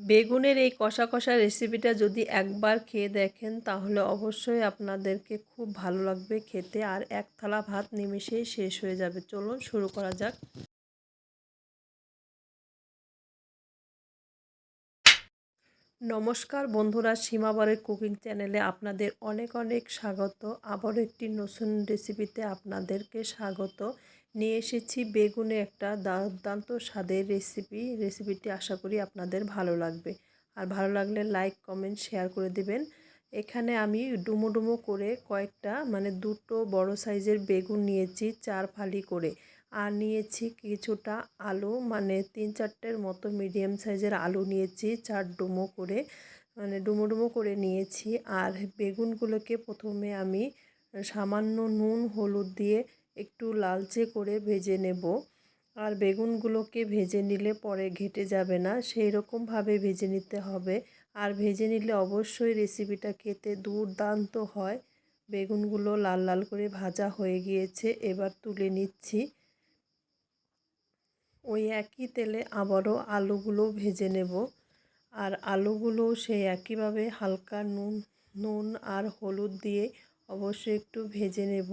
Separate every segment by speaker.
Speaker 1: বেগুনের এই কষা কষা রেসিপিটা যদি একবার খেয়ে দেখেন, তাহলে অবশ্যই আপনাদেরকে খুব ভালো লাগবে খেতে। আর এক থালা ভাত নিমেষেই শেষ হয়ে যাবে। চলুন শুরু করা যাক। নমস্কার বন্ধুরা, সীমাবারের কুকিং চ্যানেলে আপনাদের অনেক অনেক স্বাগত। আবার একটি নতুন রেসিপিতে আপনাদেরকে স্বাগত। নিয়ে এসেছি বেগুনে একটা দুর্দান্ত স্বাদের রেসিপি। রেসিপিটি আশা করি আপনাদের ভালো লাগবে। আর ভালো লাগলে লাইক, কমেন্ট, শেয়ার করে দিবেন। এখানে আমি ডুমো ডুমো করে কয়েকটা মানে দুটো বড় সাইজের বেগুন নিয়েছি চার ফালি করে। আর নিয়েছি কিছুটা আলু মানে তিন চারটের মতো মিডিয়াম সাইজের আলু নিয়েছি, চার ডুমো করে মানে ডুমো ডুমো করে নিয়েছি। আর বেগুনগুলোকে প্রথমে আমি সামান্য নুন, হলুদ দিয়ে একটু লালচে করে ভেজে নেব। আর বেগুনগুলোকে ভেজে নিলে পরে ঘেটে যাবে না সেই রকমভাবে ভেজে নিতে হবে। আর ভেজে নিলে অবশ্যই রেসিপিটা খেতে দুর্দান্ত হয়। বেগুনগুলো লাল লাল করে ভাজা হয়ে গিয়েছে, এবার তুলে নিচ্ছি। ওই একই তেলে আবারও আলুগুলো ভেজে নেব। আর আলুগুলো সেই একইভাবে হালকা নুন নুন আর হলুদ দিয়ে অবশ্যই একটু ভেজে নেব।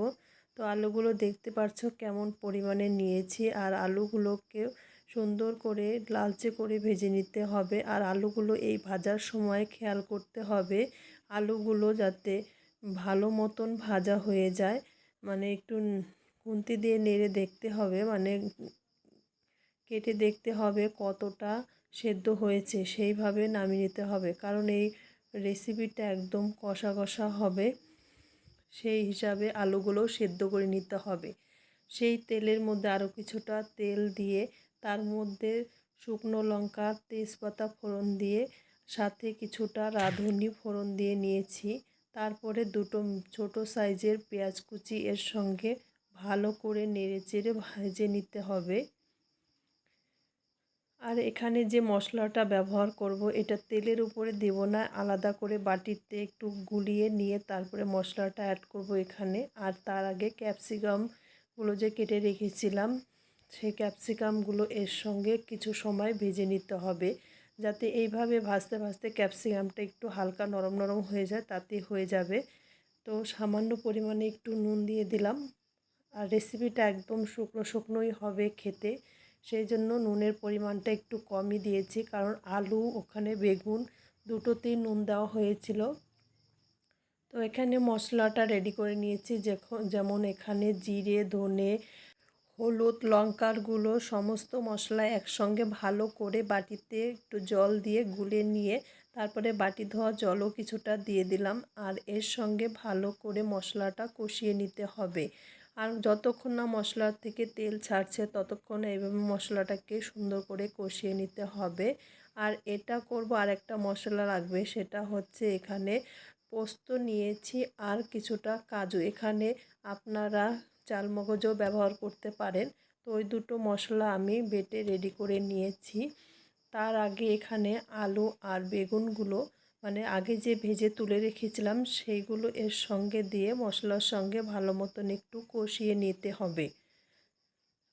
Speaker 1: তো আলুগুলো দেখতে পাচ্ছ কেমন পরিমাণে নিয়েছি। আর আলুগুলোকে সুন্দর করে লালচে করে ভেজে নিতে হবে। আর আলুগুলো এই ভাজার সময় খেয়াল করতে হবে। আলুগুলো যাতে ভালো মতন ভাজা হয়ে যায়। মানে একটু খুন্তি দিয়ে নেড়ে দেখতে হবে। মানে কেটে দেখতে হবে কতটা সেদ্ধ হয়েছে, সেইভাবে নামিয়ে নিতে হবে। কারণ এই রেসিপিটা একদম কষা কষা হবে, সেই হিসাবে আলুগুলো সেদ্ধ করে নিতে হবে। সেই তেলের মধ্যে আরও কিছুটা তেল দিয়ে তার মধ্যে শুকনো লঙ্কা, তেজপাতা ফোড়ন দিয়ে, সাথে কিছুটা রাঁধুনি ফোড়ন দিয়ে নিয়েছি। তারপরে দুটো ছোট সাইজের পেঁয়াজ কুচি এর সঙ্গে ভালো করে নেড়ে চেড়ে ভেজে নিতে হবে। আর এখানে যে মশলাটা ব্যবহার করব, এটা তেলের উপরে দেব না, আলাদা করে বাটিতে একটু গুলিয়ে নিয়ে তারপরে মশলাটা অ্যাড করব এখানে। আর তার আগে ক্যাপসিকামগুলো যে কেটে রেখেছিলাম, সেই ক্যাপসিকামগুলো এর সঙ্গে কিছু সময় ভেজে নিতে হবে, যাতে এইভাবে ভাজতে ভাজতে ক্যাপসিকামটা একটু হালকা নরম নরম হয়ে যায়, তাতে হয়ে যাবে। তো সামান্য পরিমাণে একটু নুন দিয়ে দিলাম। আর রেসিপিটা একদম শুকনো শুকনোই হবে খেতে। সেই জন্য নুনের পরিমাণটা একটু কমই দিয়েছি, কারণ আলু, ওখানে বেগুন দুটোতেই নুন দেওয়া হয়েছিল। তো এখানে মশলাটা রেডি করে নিয়েছি যেমন এখানে জিরে, ধনে, হলুদ, লঙ্কার গুঁড়ো, সমস্ত মশলা একসঙ্গে ভালো করে বাটিতে একটু জল দিয়ে গুলে নিয়ে তারপরে বাটি ধোয়া জলও কিছুটা দিয়ে দিলাম, আর এর সঙ্গে ভালো করে মশলাটা কষিয়ে নিতে হবে। আর যতক্ষণ না মশলার থেকে তেল ছাড়ছে, ততক্ষণ এইভাবে মশলাটাকে সুন্দর করে কষিয়ে নিতে হবে। আর এটা করব আর একটা মশলা লাগবে, সেটা হচ্ছে এখানে পোস্ত নিয়েছি আর কিছুটা কাজু। এখানে আপনারা চালমগজও ব্যবহার করতে পারেন। তো ওই দুটো মশলা আমি বেটে রেডি করে নিয়েছি। তার আগে এখানে আলু আর বেগুনগুলো মানে আগে যে ভেজে তুলে রেখেছিলাম, সেইগুলো এর সঙ্গে দিয়ে মশলার সঙ্গে ভালো মতন একটু কষিয়ে নিতে হবে।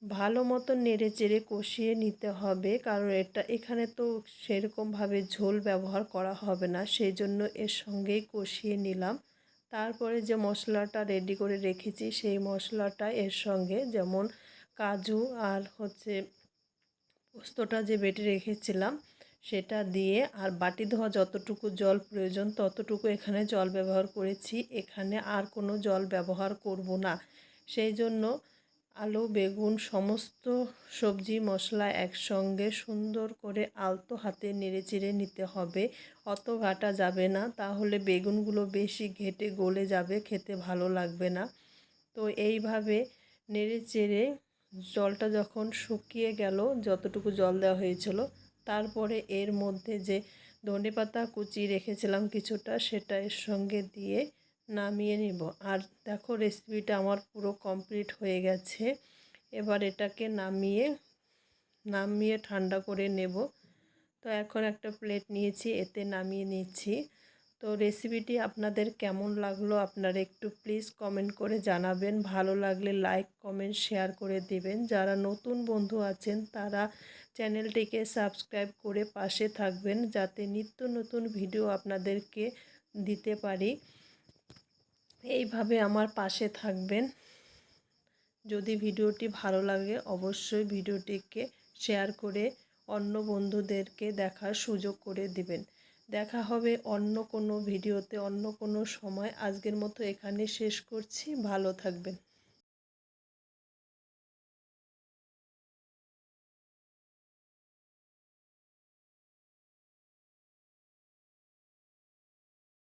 Speaker 1: ভালো মতন নেড়ে চেড়ে কষিয়ে নিতে হবে, কারণ এটা এখানে তো সেরকমভাবে ঝোল ব্যবহার করা হবে না সেই জন্য এর সঙ্গেই কষিয়ে নিলাম। তারপরে যে মশলাটা রেডি করে রেখেছি, সেই মশলাটা এর সঙ্গে যেমন কাজু আর হচ্ছে পোস্তটা যে বেটে রেখেছিলাম সেটা দিয়ে আর বাটি ধোয়া যতটুকু জল প্রয়োজন ততটুকু এখানে জল ব্যবহার করেছি। এখানে আর কোনো জল ব্যবহার করব না। সেই জন্য আলু, বেগুন, সমস্ত সবজি, মশলা একসঙ্গে সুন্দর করে আলতো হাতে নেড়েচেড়ে নিতে হবে। অত ঘাটা যাবে না, তাহলে বেগুনগুলো বেশি ঘেটে গলে যাবে, খেতে ভালো লাগবে না। তো এইভাবে নেড়ে চেড়ে জলটা যখন শুকিয়ে গেল, যতটুকু জল দেওয়া হয়েছিল তারপরে এর মধ্যে যে ধনে পাতা কুচি রেখেছিলাম কিছুটা, সেটা এর সঙ্গে দিয়ে নামিয়ে নেব। আর দেখো রেসিপিটা আমার পুরো কমপ্লিট হয়ে গেছে। এবার এটাকে নামিয়ে নামিয়ে ঠান্ডা করে নেব। তো এখন একটা প্লেট নিয়েছি, এতে নামিয়ে নিচ্ছি। তো রেসিপিটি আপনাদের কেমন লাগল আপনারা একটু প্লিজ কমেন্ট করে জানাবেন। ভালো লাগলে লাইক কমেন্ট শেয়ার করে দিবেন। যারা নতুন বন্ধু আছেন, তারা চ্যানেলটিকে সাবস্ক্রাইব করে পাশে থাকবেন যাতে নিত্য নতুন ভিডিও আপনাদেরকে দিতে পারি। এইভাবে আমার পাশে থাকবেন। যদি ভিডিওটি ভালো লাগে অবশ্যই ভিডিওটিকে শেয়ার করে অন্য বন্ধুদেরকে দেখার সুযোগ করে দিবেন। দেখা হবে অন্য কোনো ভিডিওতে, অন্য কোনো সময়। আজকের মতো এখানে শেষ করছি। ভালো থাকবেন।